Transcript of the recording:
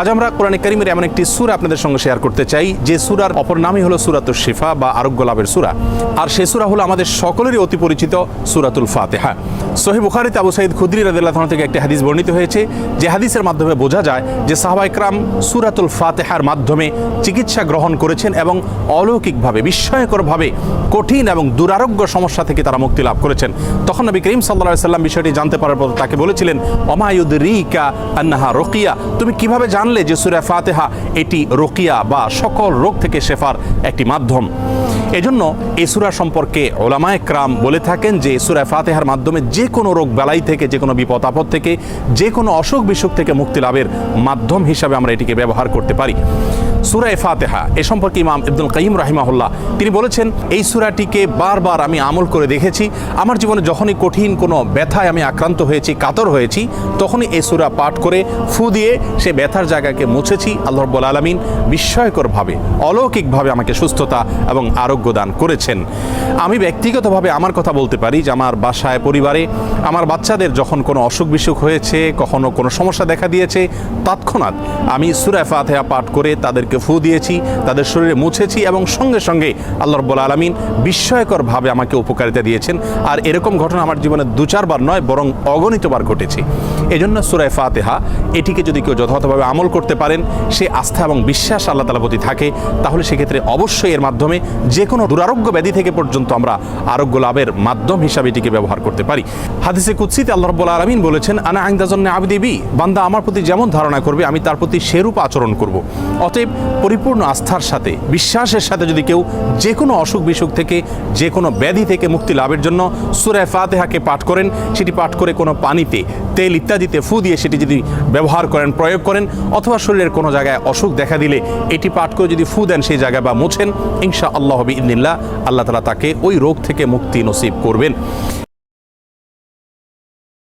আজ আমরা কোরআন করিমের এমন একটি সুর আপনাদের সঙ্গে শেয়ার করতে চাই। যে সুরার অপর নামই হলো সুরাতুল শিফা বা আরোগ্য লাভের সুরা। আর সে সুরা হলো আমাদের সকলেরই অতি পরিচিত সুরাতুল ফাতেহা। সহি বুখারিতে আবু সাইদ খুদ্রি রাদিল্লাহ থেকে একটি হাদিস বর্ণিত হয়েছে। যে হাদিসের মাধ্যমে বোঝা যায় যে সাহাবা ইকরাম সুরাতুল ফাতেহার মাধ্যমে চিকিৎসা গ্রহণ করেছেন এবং অলৌকিকভাবে, বিস্ময়করভাবে কঠিন এবং দুরারোগ্য সমস্যা থেকে তারা মুক্তি লাভ করেছেন। তখন নবী করিম সাল্লাহ সাল্লাম বিষয়টি জানতে পারার পর তাকে বলেছিলেন অমায়ুদ রিকা আন্নাহা রকিয়া। তুমি কীভাবে জানলে যে সুরা ফাতেহা এটি রকিয়া বা সকল রোগ থেকে শেফার একটি মাধ্যম। এজন্য এই সুরা সম্পর্কে ওলামায় ক্রাম বলে থাকেন যে সুরা ফাতেহার মাধ্যমে যে কোনো রোগ বেলাই থেকে, যে কোনো বিপদ আপদ থেকে, যে কোনো অসুখ বিসুখ থেকে মুক্তি লাভের মাধ্যম হিসাবে আমরা এটিকে ব্যবহার করতে পারি। সুরায় ফাতেহা, এ সম্পর্কে ইমাম ইবদুল কাইম রাহিমাহুল্লাহ তিনি বলেছেন, এই সুরাটিকে বারবার আমি আমল করে দেখেছি। আমার জীবনে যখনই কঠিন কোনো ব্যথায় আমি আক্রান্ত হয়েছি, কাতর হয়েছি, তখনই এই সুরা পাঠ করে ফু দিয়ে সে ব্যথার জায়গাকে মুছেছি, আল্লাহ রব্বুল আলমিন বিস্ময়করভাবে, অলৌকিকভাবে আমাকে সুস্থতা এবং আরোগ্য দান করেছেন। আমি ব্যক্তিগতভাবে আমার কথা বলতে পারি যে আমার বাসায়, পরিবারে আমার বাচ্চাদের যখন কোনো অসুখ বিসুখ হয়েছে, কখনো কোনো সমস্যা দেখা দিয়েছে, তৎক্ষণাৎ আমি সুরা ফাতেহা পাঠ করে তাদেরকে ফু দিয়েছি, তাদের শরীরে মুছেছি এবং সঙ্গে সঙ্গে আল্লাহ রব্বুল আলমিন বিস্ময়করভাবে আমাকে উপকারিতা দিয়েছেন। আর এরকম ঘটনা আমার জীবনে দু চারবার নয়, বরং অগণিতবার ঘটেছে। এজন্য সুরায় ফাতেহা, এটিকে যদি কেউ যথাযথভাবে আমল করতে পারেন, সে আস্থা এবং বিশ্বাস আল্লাহ তালা প্রতি থাকে, তাহলে সেক্ষেত্রে অবশ্যই এর মাধ্যমে যে কোনো দুরারোগ্য ব্যাধি থেকে পর্যন্ত আমরা আরোগ্য লাভের মাধ্যম হিসাবে এটিকে ব্যবহার করতে পারি। হাদিসে কুৎসিতে আল্লাহ রব্বুল আলমিন বলেছেন, আনা আংদাজন্য আবিদেবী বান্দা আমার প্রতি যেমন ধারণা করবে, আমি তার প্রতি সেরূপ আচরণ করব। অতএব পরিপূর্ণ আস্থার সাথে, বিশ্বাসের সাথে যদি কেউ যে কোনো অসুখ বিসুখ থেকে যে কোনো ব্যাধি থেকে মুক্তি লাভের জন্য সুরায় ফাতেহাকে পাঠ করেন, সেটি পাঠ করে কোনো পানিতে, তেল ইত্যাদিতে ফু দিয়ে সেটি যদি ব্যবহার করেন, প্রয়োগ করেন অথবা শরীরের কোনো জায়গায় অসুখ দেখা দিলে এটি পাঠ করে যদি ফু দেন সেই জায়গায় বা মুছেন ইনশা আল্লাহ ইন্দিল্লা আল্লাহ তালা তাকে ওই রোগ থেকে মুক্তি নসিব করবেন।